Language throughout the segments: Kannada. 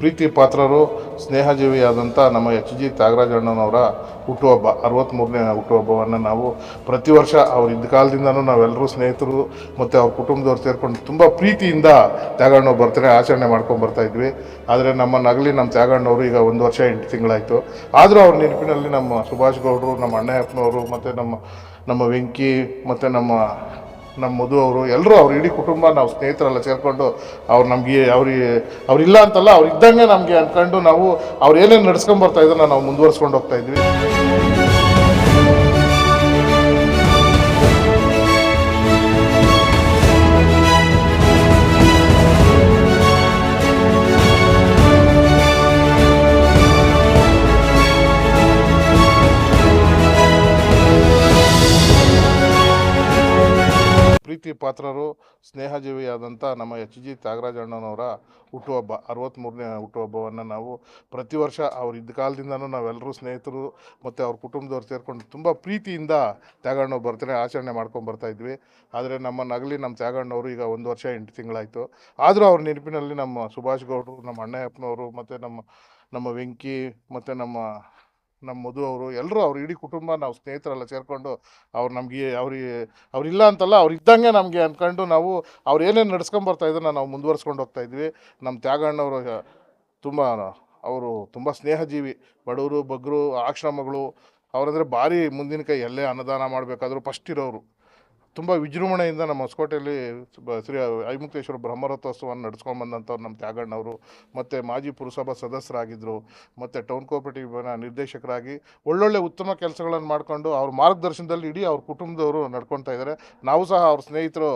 ಪ್ರೀತಿ ಪಾತ್ರರು ಸ್ನೇಹಜೀವಿಯಾದಂಥ ನಮ್ಮ ಎಚ್ ಜಿ ತ್ಯಾಗರಾಜಣ್ಣನವರ ಹುಟ್ಟುಹಬ್ಬ ಅರವತ್ತ್ಮೂರನೇ ಹುಟ್ಟುಹಬ್ಬವನ್ನು ನಾವು ಪ್ರತಿ ವರ್ಷ ಅವ್ರ ಇದ್ದ ಕಾಲದಿಂದನೂ ನಾವೆಲ್ಲರೂ ಸ್ನೇಹಿತರು ಮತ್ತು ಅವ್ರ ಕುಟುಂಬದವ್ರು ಸೇರಿಕೊಂಡು ತುಂಬ ಪ್ರೀತಿಯಿಂದ ತ್ಯಾಗಣ್ಣ ಬರ್ತಾರೆ, ಆಚರಣೆ ಮಾಡ್ಕೊಂಡು ಬರ್ತಾ ಇದ್ವಿ. ಆದರೆ ನಮ್ಮ ನಗಲಿ ನಮ್ಮ ತ್ಯಾಗಣ್ಣವರು ಈಗ ಒಂದು ವರ್ಷ ಎಂಟು ತಿಂಗಳಾಯಿತು. ಆದರೂ ಅವ್ರ ನೆನಪಿನಲ್ಲಿ ನಮ್ಮ ಸುಭಾಷ್ ಗೌಡರು, ನಮ್ಮ ಅಣ್ಣಯ್ಯಪ್ಪನವರು ಮತ್ತು ನಮ್ಮ ನಮ್ಮ ವೆಂಕಿ ಮತ್ತು ನಮ್ಮ ನಮ್ಮ ಮಧು ಅವರು ಎಲ್ಲರೂ ಅವ್ರ ಇಡೀ ಕುಟುಂಬ ನಾವು ಸ್ನೇಹಿತರೆಲ್ಲ ಸೇರಿಕೊಂಡು ಅವ್ರು ನಮಗೆ ಅವ್ರಿಗೆ ಅವ್ರಿಲ್ಲ ಅಂತಲ್ಲ ಅವ್ರು ಇದ್ದಂಗೆ ನಮಗೆ ಅಂದ್ಕೊಂಡು ನಾವು ಅವ್ರು ಏನೇನು ನಡ್ಸ್ಕೊಂಡ್ ಬರ್ತಾ ಇದ್ದನ್ನ ನಾವು ಮುಂದುವರ್ಸ್ಕೊಂಡು ಹೋಗ್ತಾ ಇದ್ವಿ. ಪ್ರೀತಿ ಪಾತ್ರರು ಸ್ನೇಹಜೀವಿಯಾದಂಥ ನಮ್ಮ ಎಚ್ ಜಿ ತ್ಯಾಗರಾಜಣ್ಣನವರ ಹುಟ್ಟುಹಬ್ಬ ಅರವತ್ತ್ಮೂರನೇ ಹುಟ್ಟುಹಬ್ಬವನ್ನು ನಾವು ಪ್ರತಿ ವರ್ಷ ಅವ್ರ ಇದ್ದ ಕಾಲದಿಂದನೂ ನಾವೆಲ್ಲರೂ ಸ್ನೇಹಿತರು ಮತ್ತು ಅವ್ರ ಕುಟುಂಬದವ್ರು ಸೇರಿಕೊಂಡು ತುಂಬ ಪ್ರೀತಿಯಿಂದ ತ್ಯಾಗಣ್ಣ ಬರ್ತಾರೆ, ಆಚರಣೆ ಮಾಡ್ಕೊಂಡು ಬರ್ತಾ ಇದ್ವಿ. ಆದರೆ ನಮ್ಮ ನಗಲಿ, ನಮ್ಮ ತ್ಯಾಗಣ್ಣವರು ಈಗ ಒಂದು ವರ್ಷ ಎಂಟು ತಿಂಗಳಾಯಿತು. ಆದರೂ ಅವ್ರ ನೆನಪಿನಲ್ಲಿ ನಮ್ಮ ಸುಭಾಷ್ ಗೌಡರು, ನಮ್ಮ ಅಣ್ಣಯ್ಯಪ್ಪನವರು ಮತ್ತು ನಮ್ಮ ನಮ್ಮ ವೆಂಕಿ ಮತ್ತು ನಮ್ಮ ನಮ್ಮ ಮಧು ಅವರು ಎಲ್ಲರೂ ಅವ್ರ ಇಡೀ ಕುಟುಂಬ ನಾವು ಸ್ನೇಹಿತರೆಲ್ಲ ಸೇರಿಕೊಂಡು ಅವ್ರು ನಮಗೆ ಅವ್ರಿಗೆ ಅವ್ರಿಲ್ಲ ಅಂತಲ್ಲ ಅವ್ರು ಇದ್ದಂಗೆ ನಮಗೆ ಅಂದ್ಕೊಂಡು ನಾವು ಅವ್ರು ಏನೇನು ನಡ್ಸ್ಕೊಂಬರ್ತಾ ನಾವು ಮುಂದುವರ್ಸ್ಕೊಂಡು ಹೋಗ್ತಾ ಇದ್ವಿ. ನಮ್ಮ ತ್ಯಾಗಣ್ಣವರು ತುಂಬ ಅವರು ತುಂಬ ಸ್ನೇಹಜೀವಿ, ಬಡವರು, ಬಗ್ಗರು, ಆಶ್ರಮಗಳು, ಅವರಂದರೆ ಭಾರಿ ಮುಂದಿನ ಕೈ, ಎಲ್ಲೇ ಅನ್ನದಾನ ಮಾಡಬೇಕಾದ್ರು ಫಸ್ಟ್ ಇರೋರು ತುಂಬ ವಿಜೃಂಭಣೆಯಿಂದ ನಮ್ಮ ಹೊಸಕೋಟೆಯಲ್ಲಿ ಶ್ರೀ ಐಮುಕ್ತೇಶ್ವರ ಬ್ರಹ್ಮರಥೋತ್ಸವವನ್ನು ನಡೆಸ್ಕೊಂಡು ಬಂದಂಥವ್ರು ನಮ್ಮ ತ್ಯಾಗಣ್ಣವರು, ಮತ್ತು ಮಾಜಿ ಪುರಸಭಾ ಸದಸ್ಯರಾಗಿದ್ದರು ಮತ್ತು ಟೌನ್ ಕೋಆಪರೇಟಿವ್ ನಿರ್ದೇಶಕರಾಗಿ ಒಳ್ಳೊಳ್ಳೆ ಉತ್ತಮ ಕೆಲಸಗಳನ್ನು ಮಾಡಿಕೊಂಡು ಅವ್ರ ಮಾರ್ಗದರ್ಶನದಲ್ಲಿ ಇಡೀ ಅವ್ರ ಕುಟುಂಬದವರು ನಡ್ಕೊತಾ ಇದ್ದಾರೆ ನಾವು ಸಹ ಅವ್ರ ಸ್ನೇಹಿತರು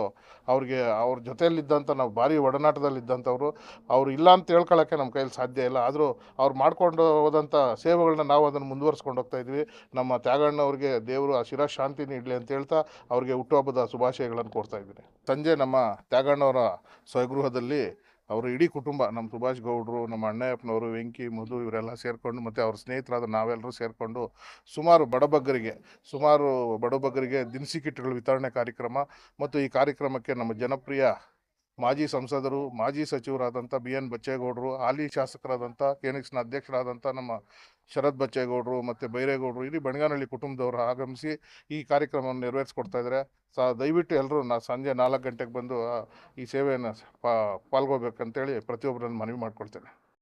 ಅವ್ರಿಗೆ ಅವ್ರ ಜೊತೆಯಲ್ಲಿದ್ದಂಥ ನಾವು ಭಾರಿ ಒಡನಾಟದಲ್ಲಿದ್ದಂಥವ್ರು, ಅವ್ರು ಇಲ್ಲ ಅಂತ ಹೇಳ್ಕೊಳ್ಳೋಕ್ಕೆ ನಮ್ಮ ಕೈಯಲ್ಲಿ ಸಾಧ್ಯ ಇಲ್ಲ. ಆದರೂ ಅವ್ರು ಮಾಡಿಕೊಂಡು ಹೋದಂಥ ಸೇವೆಗಳನ್ನ ನಾವು ಅದನ್ನು ಮುಂದುವರ್ಸ್ಕೊಂಡು ಹೋಗ್ತಾ ಇದ್ವಿ. ನಮ್ಮ ತ್ಯಾಗಣ್ಣವ್ರಿಗೆ ದೇವರು ಆ ಶಿರಾ ನೀಡಲಿ ಅಂತ ಹೇಳ್ತಾ ಅವ್ರಿಗೆ ಹುಟ್ಟುಹಬ್ಬದ ಶುಭಾಶಯಗಳನ್ನು ಕೊಡ್ತಾ ಇದ್ದೀನಿ. ಸಂಜೆ ನಮ್ಮ ತ್ಯಾಗಣ್ಣವರ ಸ್ವಗೃಹದಲ್ಲಿ ಅವರ ಇಡೀ ಕುಟುಂಬ, ನಮ್ಮ ಸುಭಾಷ್ ಗೌಡರು, ನಮ್ಮ ಅಣ್ಣಯ್ಯಪ್ಪನವರು, ವೆಂಕಿ, ಮಧು ಇವರೆಲ್ಲ ಸೇರಿಕೊಂಡು ಮತ್ತು ಅವ್ರ ಸ್ನೇಹಿತರಾದ ನಾವೆಲ್ಲರೂ ಸೇರಿಕೊಂಡು ಸುಮಾರು ಬಡಬಗ್ಗರಿಗೆ ಸುಮಾರು ಬಡಬಗ್ಗರಿಗೆ ದಿನಸಿ ಕಿಟ್ಗಳ ವಿತರಣೆ ಕಾರ್ಯಕ್ರಮ ಮತ್ತು ಈ ಕಾರ್ಯಕ್ರಮಕ್ಕೆ ನಮ್ಮ ಜನಪ್ರಿಯ ಮಾಜಿ ಸಂಸದರು, ಮಾಜಿ ಸಚಿವರಾದಂಥ ಬಿ ಎನ್ ಬಚ್ಚೇಗೌಡರು, ಹಾಲಿ ಶಾಸಕರಾದಂಥ ಕೆನಿಕ್ಸ್ನ ಅಧ್ಯಕ್ಷರಾದಂಥ ನಮ್ಮ ಶರತ್ ಬಚ್ಚೇಗೌಡರು ಮತ್ತು ಬೈರೇಗೌಡರು, ಇಡೀ ಬಣಗಾನಹಳ್ಳಿ ಕುಟುಂಬದವರು ಆಗಮಿಸಿ ಈ ಕಾರ್ಯಕ್ರಮವನ್ನು ನೆರವೇರಿಸ್ಕೊಡ್ತಾ ಇದ್ದಾರೆ. ಸಾ, ದಯವಿಟ್ಟು ಎಲ್ಲರೂ ನಾ, ಸಂಜೆ ನಾಲ್ಕು ಗಂಟೆಗೆ ಬಂದು ಈ ಸೇವೆಯನ್ನು ಪಾಲ್ಗೋಬೇಕಂತೇಳಿ ಪ್ರತಿಯೊಬ್ಬರನ್ನು ಮನವಿ ಮಾಡ್ಕೊಳ್ತೇನೆ.